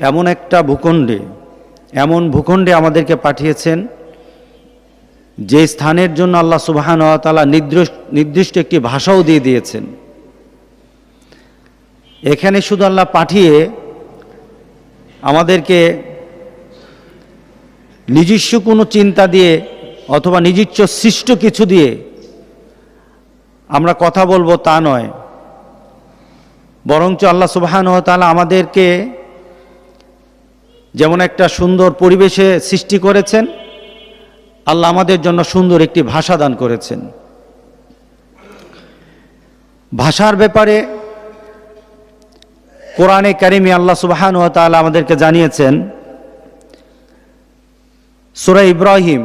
এমন একটা ভূখণ্ডে, এমন ভূখণ্ডে আমাদেরকে পাঠিয়েছেন, যে স্থানের জন্য আল্লাহ সুবাহান তালা নির্দিষ্ট নির্দিষ্ট একটি ভাষাও দিয়ে দিয়েছেন। এখানে শুধু আল্লাহ পাঠিয়ে আমাদেরকে নিজস্ব কোনো চিন্তা দিয়ে অথবা নিজস্ব সৃষ্ট কিছু দিয়ে আমরা কথা বলব তা নয়। বরঞ্চ আল্লাহ সুবাহান তালা আমাদেরকে যেমন একটা সুন্দর পরিবেশে সৃষ্টি করেছেন, আল্লাহ আমাদের জন্য সুন্দর একটি ভাষা দান করেছেন। ভাষার ব্যাপারে কোরআনে কারিমি আল্লাহ সুবাহান ও তাআলা আমাদেরকে জানিয়েছেন, সুরা ইব্রাহিম,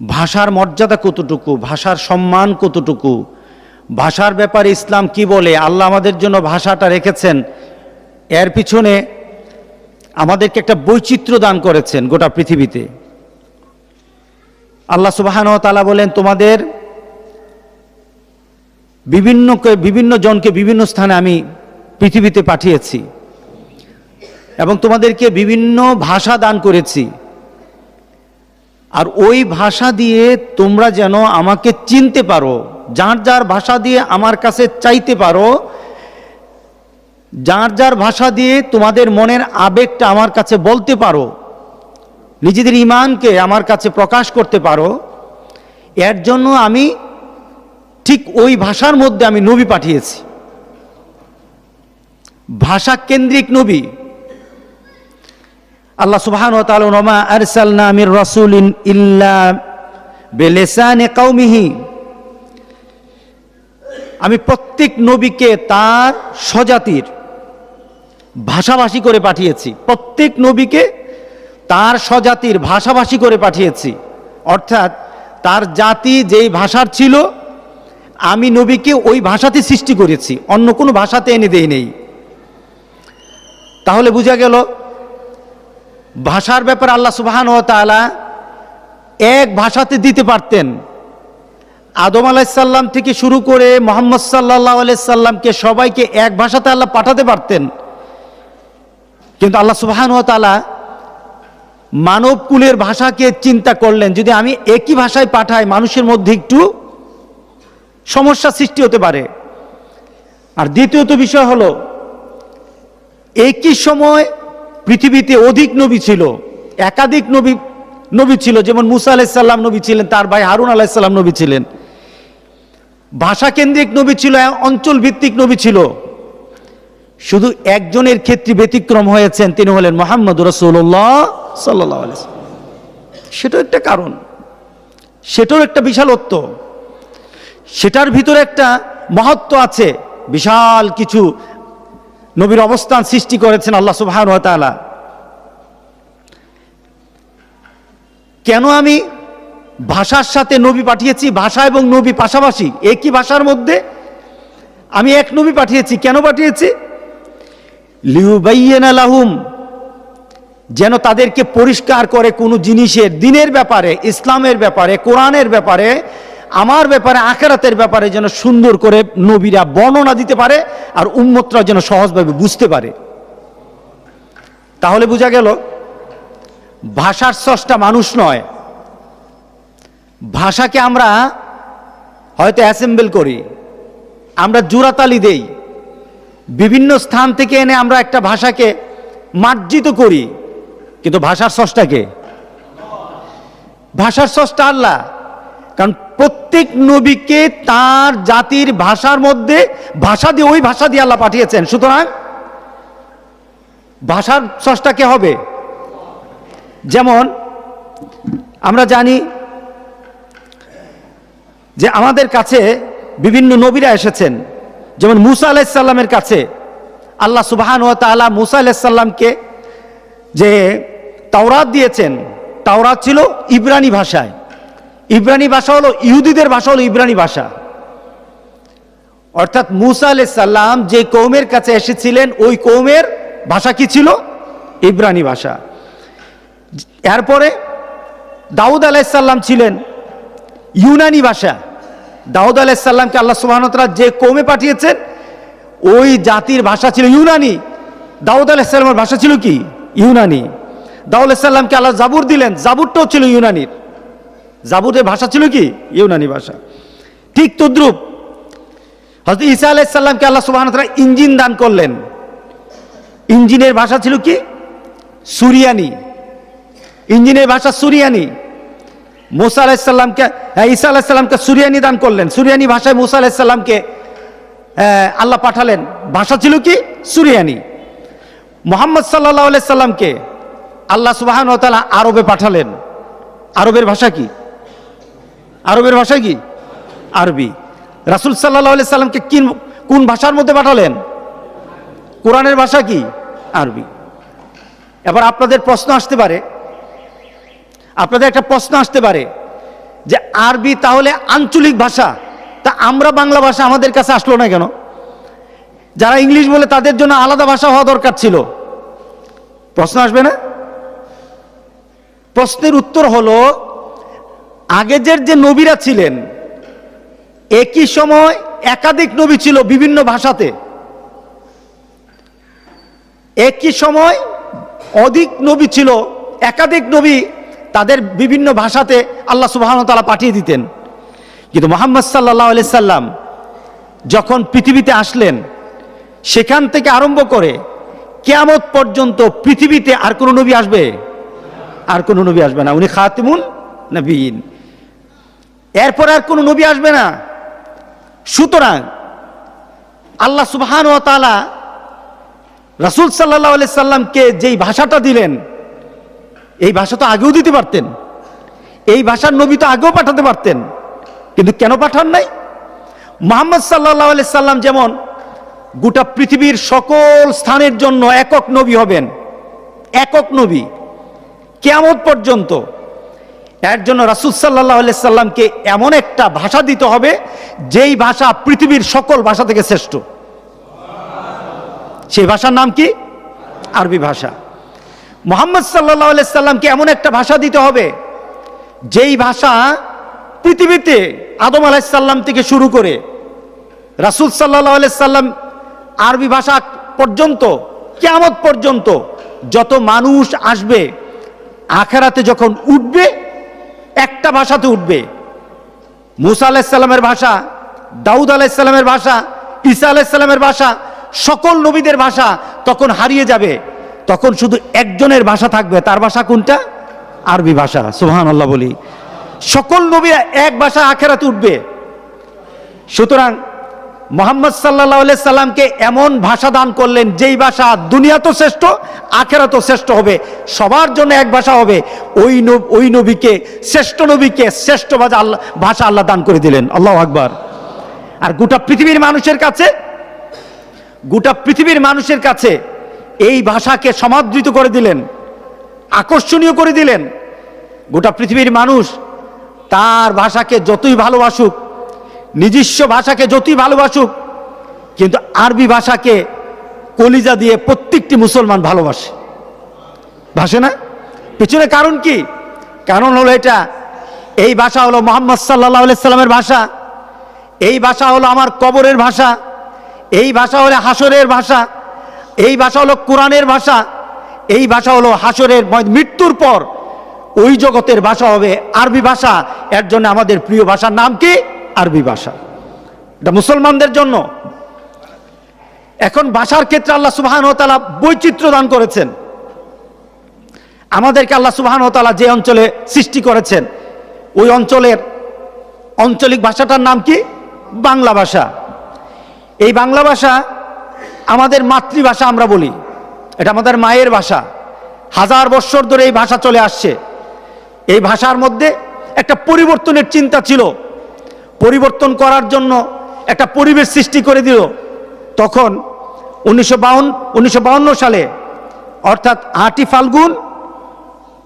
ভাষার মর্যাদা কতটুকু, ভাষার সম্মান কতটুকু, ভাষার ব্যাপারে ইসলাম কি বলে, আল্লাহ আমাদের জন্য ভাষাটা রেখেছেন। এর পিছনে আমাদেরকে একটা বৈচিত্র্য দান করেছেন গোটা পৃথিবীতে। আল্লাহ সুবাহান তালা বলেন, তোমাদের বিভিন্ন বিভিন্ন জনকে বিভিন্ন স্থানে আমি পৃথিবীতে পাঠিয়েছি এবং তোমাদেরকে বিভিন্ন ভাষা দান করেছি। আর ওই ভাষা দিয়ে তোমরা যেন আমাকে চিনতে পারো, যার যার ভাষা দিয়ে আমার কাছে চাইতে পারো যার যার ভাষা দিয়ে তোমাদের মনের আবেগটা আমার কাছে বলতে পারো, নিজেদের ইমানকে আমার কাছে প্রকাশ করতে পারো, এর জন্য আমি ঠিক ওই ভাষার মধ্যে আমি নবী পাঠিয়েছি। ভাষা কেন্দ্রিক নবী। আল্লাহ সুবহান আমি প্রত্যেক নবীকে তার স্বজাতির ভাষাভাষী করে পাঠিয়েছি। প্রত্যেক নবীকে তার স্বজাতির ভাষাভাষী করে পাঠিয়েছি। অর্থাৎ তার জাতি যেই ভাষার ছিল, আমি নবীকে ওই ভাষাতে সৃষ্টি করেছি, অন্য কোনো ভাষাতে এনে দেই নেই। তাহলে বোঝা গেল, ভাষার ব্যাপারে আল্লাহ সুবাহান ও তালা এক ভাষাতে দিতে পারতেন। আদম আলাইসাল্লাম থেকে শুরু করে মোহাম্মদ সাল্লাহ আলাইসাল্লামকে সবাইকে এক ভাষাতে আল্লাহ পাঠাতে পারতেন। কিন্তু আল্লাহ সুবাহান ও তালা মানব কুলের ভাষাকে চিন্তা করলেন, যদি আমি একই ভাষায় পাঠাই, মানুষের মধ্যে একটু সমস্যা সৃষ্টি হতে পারে। আর দ্বিতীয়ত বিষয় হলো, একই সময় পৃথিবীতে অধিক নবী ছিল, একাধিক নবী নবী ছিল, যেমন মুসা আলাইসাল্লাম নবী ছিলেন, তার ভাই হারুন আলাইসাল্লাম নবী ছিলেন। ভাষা কেন্দ্রিক নবী ছিল অঞ্চল ভিত্তিক নবী ছিল। শুধু একজনের ক্ষেত্রে ব্যতিক্রম হয়েছেন তিনি হলেন মোহাম্মদ রসুল্লাহ সাল্লাহ সেটাও একটা কারণ। সেটাও একটা বিশালত্ব। সেটার ভিতরে একটা মহত্ব আছে। বিশাল কিছু নবীর অবস্থান সৃষ্টি করেছেন আল্লাহ সুবহান কেন আমি ভাষার সাথে নবী পাঠিয়েছি? ভাষা এবং নবী পাশাপাশি একই ভাষার মধ্যে আমি এক নবী পাঠিয়েছি। কেন পাঠিয়েছি? লিউবাইয়েনা লাহুম, যেন তাদেরকে পরিষ্কার করে কোনো জিনিসের দিনের ব্যাপারে, ইসলামের ব্যাপারে, কোরআনের ব্যাপারে, আমার ব্যাপারে, আখেরাতের ব্যাপারে যেন সুন্দর করে নবীরা বর্ণনা দিতে পারে আর উম্মতরা যেন সহজভাবে বুঝতে পারে। তাহলে বোঝা গেল, ভাষার স্রষ্টা মানুষ নয়। ভাষাকে আমরা হয়তো অ্যাসেম্বল করি, আমরা জোড়াতালি দেই। বিভিন্ন স্থান থেকে এনে আমরা একটা ভাষাকে মার্জিত করি। কিন্তু ভাষার স্রষ্টাকে ভাষার স্রষ্টা আল্লাহ। কারণ প্রত্যেক নবীকে তার জাতির ভাষার মধ্যে ভাষা দিয়ে, ওই ভাষা দিয়ে আল্লাহ পাঠিয়েছেন। সুতরাং ভাষার স্রষ্টাকে হবে? যেমন আমরা জানি যে আমাদের কাছে বিভিন্ন নবীরা এসেছেন। যেমন মুসা আলাইসাল্লামের কাছে আল্লাহ সুবাহান ও তালা মুসা আলাইসাল্লামকে যে তাওরাত দিয়েছেন, তাওরাত ছিল ইব্রানি ভাষায়। ইব্রানি ভাষা হলো ইহুদিদের ভাষা হলো ইব্রানি ভাষা। অর্থাৎ মুসা আলাইসাল্লাম যে কৌমের কাছে এসেছিলেন, ওই কৌমের ভাষা কি ছিল? ইব্রানি ভাষা। এরপরে দাউদ আলাইসাল্লাম ছিলেন ইউনানি ভাষা। দাউদ আলাইসাল্লামকে আল্লাহ সুবাহতরা যে কৌমে পাঠিয়েছেন, ওই জাতির ভাষা ছিল ইউনানি। দাউদ আলাইসাল্লামের ভাষা ছিল কি? ইউনানি। দাউদ আলাইসাল্লামকে আল্লাহ জাবুর দিলেন, জাবুরটাও ছিল ইউনানির। জাবুরের ভাষা ছিল কি? ইউনানি ভাষা। ঠিক তদ্রুপ হয়তো ঈসা আলাইসাল্লামকে আল্লাহ সুবাহ ইঞ্জিন দান করলেন। ইঞ্জিনের ভাষা ছিল কি? সুরিয়ানি। ইঞ্জিনের ভাষা সুরিয়ানি। মোসা আলাহিসাল্লামকে হ্যাঁ, ঈসা আলাহিসাল্লামকে সুরিয়ানি দান করলেন। সুরিয়ানি ভাষায় মোসা আলাহিসাল্লামকে আল্লাহ পাঠালেন। ভাষা ছিল কি? সুরিয়ানি। মোহাম্মদ সাল্লাহ আলাইসাল্লামকে আল্লাহ সুবাহান ও তাআলা আরবে পাঠালেন। আরবের ভাষা কি? আরবের ভাষা কি? আরবি। রাসুল সাল্লাহ সাল্লামকে কিন কোন ভাষার মধ্যে পাঠালেন? কোরআনের ভাষা কি? আরবি। এবার আপনাদের প্রশ্ন আসতে পারে আপনাদের একটা প্রশ্ন আসতে পারে যে আরবি তাহলে আঞ্চলিক ভাষা? তা আমরা বাংলা ভাষা আমাদের কাছে আসলো না কেন? যারা ইংলিশ বলে তাদের জন্য আলাদা ভাষা হওয়া দরকার ছিল। প্রশ্ন আসবে না? প্রশ্নের উত্তর হলো আগের যে নবীরা ছিলেন, একই সময় একাধিক নবী ছিল বিভিন্ন ভাষাতে। একই সময় অধিক নবী ছিল, একাধিক নবী তাদের বিভিন্ন ভাষাতে আল্লাহ সুবাহন তালা পাঠিয়ে দিতেন। কিন্তু মোহাম্মদ সাল্লাহ আলি সাল্লাম যখন পৃথিবীতে আসলেন, সেখান থেকে আরম্ভ করে কেয়ামত পর্যন্ত পৃথিবীতে আর কোনো নবী আসবে? আর কোনো নবী আসবে না। উনি খাতিমুন নবীন। এরপর আর কোনো নবী আসবে না। সুতরাং আল্লাহ সুবহান ও তালা রাসুল সাল্লাহ সাল্লামকে যেই ভাষাটা দিলেন এই ভাষা তো আগেও দিতে পারতেন। এই ভাষার নবী তো আগেও পাঠাতে পারতেন। কিন্তু কেন পাঠান নাই? মোহাম্মদ সাল্লাহ আলি সাল্লাম যেমন গোটা পৃথিবীর সকল স্থানের জন্য একক নবী হবেন, একক নবী, কেয়ামত পর্যন্ত, এর জন্য রাসুল সাল্লাহ আলি সাল্লামকে এমন একটা ভাষা দিতে হবে, যেই ভাষা পৃথিবীর সকল ভাষা থেকে শ্রেষ্ঠ। সেই ভাষার নাম কি? আরবি ভাষা। মোহাম্মদ সাল্লাহ আলি সাল্লামকে এমন একটা ভাষা দিতে হবে, যেই ভাষা পৃথিবীতে আদম আলাইসাল্লাম থেকে শুরু করে রাসুল সাল্লাহ আলাইসাল্লাম আরবি ভাষা পর্যন্ত, কেয়ামত পর্যন্ত যত মানুষ আসবে, আখেরাতে যখন উঠবে, একটা ভাষাতে উঠবে। মুসা আলাইসাল্লামের ভাষা, দাউদ আলাইসাল্লামের ভাষা, ঈসা আলাইসাল্লামের ভাষা, সকল নবীদের ভাষা তখন হারিয়ে যাবে। তখন শুধু একজনের ভাষা থাকবে, তার ভাষা কোনটা? আরবি ভাষা সুহান আল্লাহ বলি। সকল নবীরা এক ভাষা আখেরাতে উঠবে। সুতরাং মোহাম্মদ সাল্লাহ সাল্লামকে এমন ভাষা দান করলেন, যেই ভাষা দুনিয়া তো শ্রেষ্ঠ আখেরা তো শ্রেষ্ঠ হবে। সবার জন্য এক ভাষা হবে। ওই ওই নবীকে, শ্রেষ্ঠ নবীকে, শ্রেষ্ঠ ভাষা আল্লাহ ভাষা আল্লাহ দান করে দিলেন। আল্লাহ আকবার। আর গোটা পৃথিবীর মানুষের কাছে, গোটা পৃথিবীর মানুষের কাছে এই ভাষাকে সমাদৃত করে দিলেন, আকর্ষণীয় করে দিলেন। গোটা পৃথিবীর মানুষ তার ভাষাকে যতই ভালোবাসুক, নিজস্ব ভাষাকে যতই ভালোবাসুক, কিন্তু আরবি ভাষাকে কলিজা দিয়ে প্রত্যেকটি মুসলমান ভালোবাসে। ভাসে না? পিছনে কারণ কি? কারণ হলো এটা, এই ভাষা হলো মোহাম্মদ সাল্লাহ সাল্লামের ভাষা, এই ভাষা হলো আমার কবরের ভাষা, এই ভাষা হলো হাসরের ভাষা এই ভাষা হলো কোরআনের ভাষা, এই ভাষা হলো হাসরের মৃত্যুর পর ওই জগতের ভাষা হবে আরবি ভাষা। এর জন্য আমাদের প্রিয় ভাষার নাম কি? আরবি ভাষা। এটা মুসলমানদের জন্য। এখন ভাষার ক্ষেত্রে আল্লাহ সুবাহান তালা বৈচিত্র্য দান করেছেন। আমাদেরকে আল্লাহ সুবাহান তালা যে অঞ্চলে সৃষ্টি করেছেন, ওই অঞ্চলের আঞ্চলিক ভাষাটার নাম কি? বাংলা ভাষা। এই বাংলা ভাষা আমাদের মাতৃভাষা আমরা বলি। এটা আমাদের মায়ের ভাষা। হাজার বৎসর ধরে এই ভাষা চলে আসছে। এই ভাষার মধ্যে একটা পরিবর্তনের চিন্তা ছিল। পরিবর্তন করার জন্য একটা পরিবেশ সৃষ্টি করে দিল। তখন উনিশশো বাউন্ন উনিশশো সালে, অর্থাৎ আটই ফাল্গুন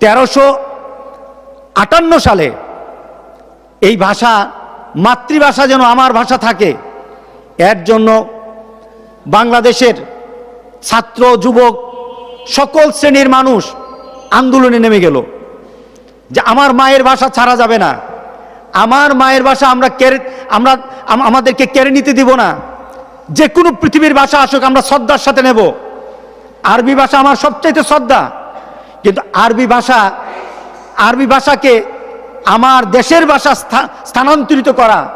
তেরোশো আটান্ন সালে, এই ভাষা মাতৃভাষা যেন আমার ভাষা থাকে, এর জন্য বাংলাদেশের ছাত্র, যুবক, সকল শ্রেণির মানুষ আন্দোলনে নেমে গেল। যে আমার মায়ের ভাষা ছাড়া যাবে না। আমার মায়ের ভাষা আমরা কেড়ে, আমরা, আমাদেরকে কেড়ে নিতে দিব না। যে কোনো পৃথিবীর ভাষা আসুক, আমরা শ্রদ্ধার সাথে নেব। আরবি ভাষা আমার সবচাইতে শ্রদ্ধা। কিন্তু আরবি ভাষা, আরবি ভাষাকে আমার দেশের ভাষা স্থানান্তরিত করা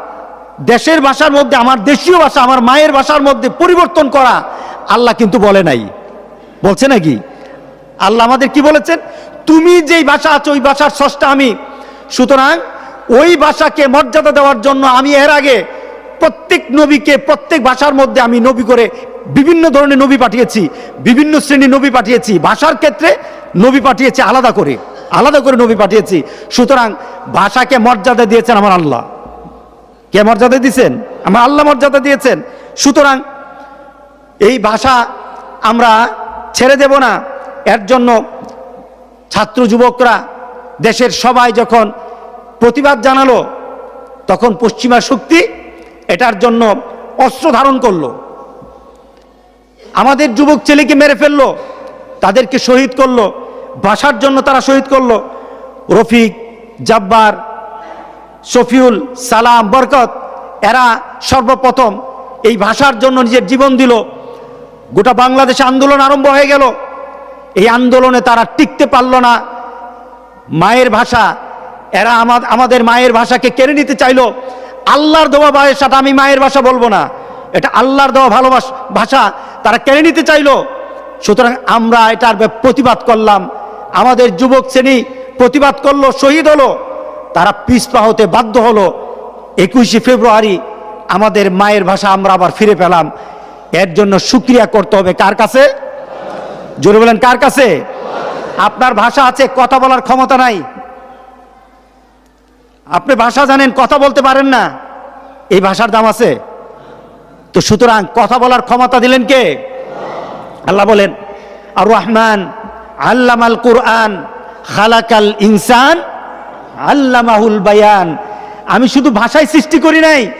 দেশের ভাষার মধ্যে, আমার দেশীয় ভাষা, আমার মায়ের ভাষার মধ্যে পরিবর্তন করা আল্লাহ কিন্তু বলে নাই। বলছে নাকি? আল্লাহ আমাদের কি বলেছেন? তুমি যেই ভাষা আছো, ওই ভাষার স্রষ্টা আমি। সুতরাং ওই ভাষাকে মর্যাদা দেওয়ার জন্য আমি এর আগে প্রত্যেক নবীকে, প্রত্যেক ভাষার মধ্যে আমি নবী করে বিভিন্ন ধরনের নবী পাঠিয়েছি, বিভিন্ন শ্রেণির নবী পাঠিয়েছি, ভাষার ক্ষেত্রে নবী পাঠিয়েছি আলাদা করে আলাদা করে নবী পাঠিয়েছি। সুতরাং ভাষাকে মর্যাদা দিয়েছেন আমার আল্লাহ। কে মর্যাদা দিয়েছেন? আমার আল্লাহ মর্যাদা দিয়েছেন। সুতরাং এই ভাষা আমরা ছেড়ে দেব না। এর জন্য ছাত্র যুবকরা দেশের সবাই যখন প্রতিবাদ জানালো, তখন পশ্চিমা শক্তি এটার জন্য অস্ত্র ধারণ করল। আমাদের যুবক ছেলেকে মেরে ফেলল, তাদেরকে শহীদ করল ভাষার জন্য তারা শহীদ করল। রফিক, জাব্বার শফিউল সালাম বরকত, এরা সর্বপ্রথম এই ভাষার জন্য নিজের জীবন দিল। গোটা বাংলাদেশে আন্দোলন আরম্ভ হয়ে গেল। এই আন্দোলনে তারা টিকতে পারল না। মায়ের ভাষা, এরা আমা- আমাদের মায়ের ভাষাকে কেড়ে নিতে চাইলো। আল্লাহর দেওয়া ভাষাটা আমি মায়ের ভাষা বলব না। এটা আল্লাহর দেওয়া ভালোবাসা, ভাষা তারা কেড়ে নিতে চাইলো। সুতরাং আমরা এটার প্রতিবাদ করলাম। আমাদের যুবক শ্রেণি প্রতিবাদ করল, শহীদ হলো। তারা পিছপা হতে বাধ্য হলো। একুশে ফেব্রুয়ারি আমাদের মায়ের ভাষা আমরা আবার ফিরে পেলাম। এর জন্য সুক্রিয়া করতে হবে কার কাছে? জোরে বলেন, কার কাছে? আপনার ভাষা আছে, কথা বলার ক্ষমতা নাই। আপনি ভাষা জানেন, কথা বলতে পারেন না। এই ভাষার দাম আছে। তো সুতরাং কথা বলার ক্ষমতা দিলেন কে? আল্লাহ বলেন, আর রহমান আল্লামাল কুরআন খালাকাল ইনসান আল্লামাহুল বায়ান। আমি শুধু ভাষায় সৃষ্টি করি নাই,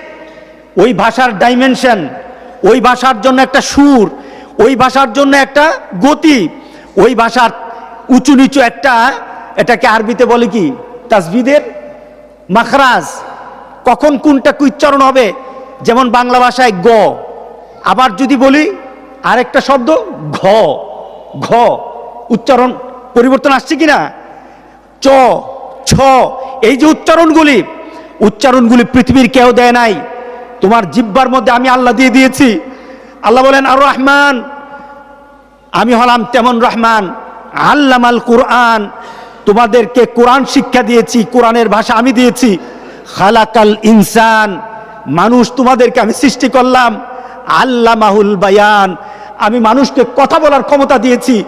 ওই ভাষার ডাইমেনশন ওই ভাষার জন্য একটা সুর, ওই ভাষার জন্য একটা গতি, ওই ভাষার উঁচু নিচু একটা, এটাকে আরবিতে বলে কি? তাসবিদের মাখরাজ। কখন কোনটা কি উচ্চারণ হবে? যেমন বাংলা ভাষায় গ। আবার যদি বলি আরেকটা শব্দ, ঘ। ঘ। উচ্চারণ, পরিবর্তন আসছে কিনা? চ। ছ, এই যে উচ্চারণগুলি উচ্চারণগুলি পৃথিবীর কেউ দেয় নাই। তোমার জিব্বার মধ্যে আমি আল্লাহ দিয়ে দিয়েছি। আল্লাহ বলেন, আর রহমান, আমি হলাম তেমন রহমান। আল্লামাল কুরআন, তোমাদেরকে কোরআন শিক্ষা দিয়েছি, কোরআনের ভাষা আমি দিয়েছি। খালাকাল ইনসান, মানুষ তোমাদেরকে আমি সৃষ্টি করলাম। আল্লামাহুল বায়ান, আমি মানুষকে কথা বলার ক্ষমতা দিয়েছি।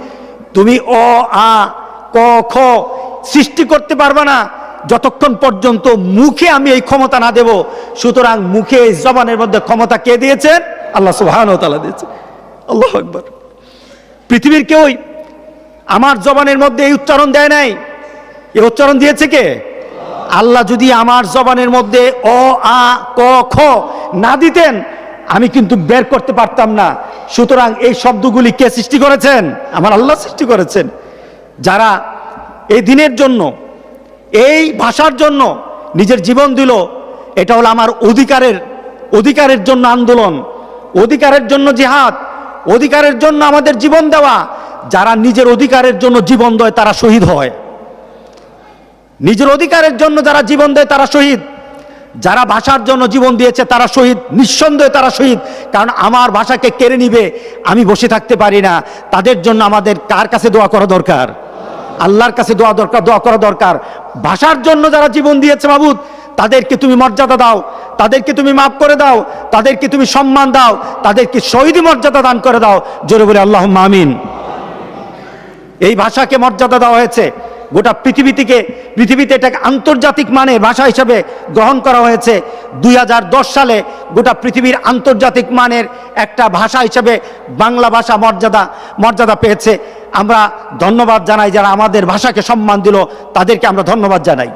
তুমি অ, আ, ক, খ সৃষ্টি করতে পারবে না, যতক্ষণ পর্যন্ত মুখে আমি এই ক্ষমতা না দেব, সুতরাং মুখে এই জবানের মধ্যে ক্ষমতা কে দিয়েছেন আল্লাহ সুবহান তালা দিয়েছে। আল্লাহ একবার পৃথিবীর কেউই আমার জবানের মধ্যে এই উচ্চারণ দেয় নাই। এই উচ্চারণ দিয়েছে কে? আল্লাহ যদি আমার জবানের মধ্যে অ, আ, ক, খ না দিতেন, আমি কিন্তু বের করতে পারতাম না। সুতরাং এই শব্দগুলি কে সৃষ্টি করেছেন? আমার আল্লাহ সৃষ্টি করেছেন। যারা এই দিনের জন্য, এই ভাষার জন্য নিজের জীবন দিল। এটা হলো আমার অধিকারের অধিকারের জন্য আন্দোলন, অধিকারের জন্য জিহাদ, অধিকারের জন্য আমাদের জীবন দেওয়া। যারা নিজের অধিকারের জন্য জীবন দেয়, তারা শহীদ হয়। নিজের অধিকারের জন্য যারা জীবন দেয়, তারা শহীদ। যারা ভাষার জন্য জীবন দিয়েছে, তারা শহীদ। নিঃসন্দেহে তারা শহীদ। কারণ আমার ভাষাকে কেড়ে নিবে, আমি বসে থাকতে পারি না। তাদের জন্য আমাদের কার কাছে দোয়া করা দরকার? আল্লাহর কাছে দোয়া দরকার, দোয়া করা দরকার। ভাষার জন্য যারা জীবন দিয়েছে মাবুদ, তাদেরকে তুমি মর্যাদা দাও, তাদেরকে তুমি মাফ করে দাও, তাদেরকে তুমি সম্মান দাও, তাদেরকে শহীদি মর্যাদা দান করে দাও। জোরে বলে আল্লাহ মামিন এই ভাষাকে মর্যাদা দেওয়া হয়েছে। গোটা পৃথিবী থেকে পৃথিবীতে এটাকে আন্তর্জাতিক মানের ভাষা হিসেবে গ্রহণ করা হয়েছে। দুই হাজার দশ সালে গোটা পৃথিবীর আন্তর্জাতিক মানের একটা ভাষা হিসেবে বাংলা ভাষা মর্যাদা মর্যাদা পেয়েছে। আমরা ধন্যবাদ জানাই যারা আমাদের ভাষাকে সম্মান দিল, তাদেরকে আমরা ধন্যবাদ জানাই।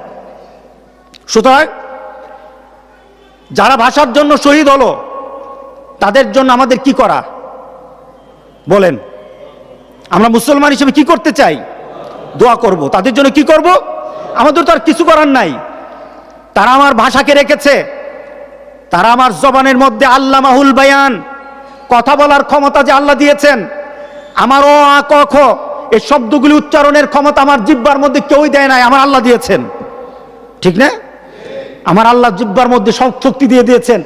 সুতরাং যারা ভাষার জন্য শহীদ হলো, তাদের জন্য আমাদের কি করা? বলেন। আমরা মুসলমান হিসেবে কি করতে চাই? দোয়া করব। তাদের জন্য কি করব? আমাদের তো আর কিছু করার নাই। তারা আমার ভাষাকে রেখেছে। তারা আমার জবানের মধ্যে আল্লাহ মাহুল বায়ান, কথা বলার ক্ষমতা যে আল্লাহ দিয়েছেন আমার ও আ, ক, খ, এই শব্দগুলি উচ্চারণের ক্ষমতা আমার জিব্বার মধ্যে কেউই দেয় নাই, আমার আল্লাহ দিয়েছেন। ঠিক না? আমার আল্লাহ জিব্বার মধ্যে সব শক্তি দিয়ে দিয়েছেন।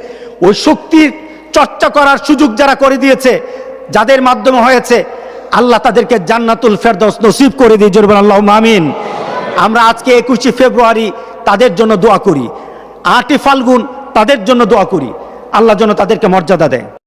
ওই শক্তির চর্চা করার সুযোগ যারা করে দিয়েছে, যাদের মাধ্যমে হয়েছে, আল্লাহ তাদেরকে জান্নাতুল ফেরদৌস নসিব করে দিয়ে জোরবেন আল্লাহ মামিন আমরা আজকে একুশে ফেব্রুয়ারি তাদের জন্য দোয়া করি। আটই ফাল্গুন তাদের জন্য দোয়া করি। আল্লাহ যেন তাদেরকে মর্যাদা দেয়।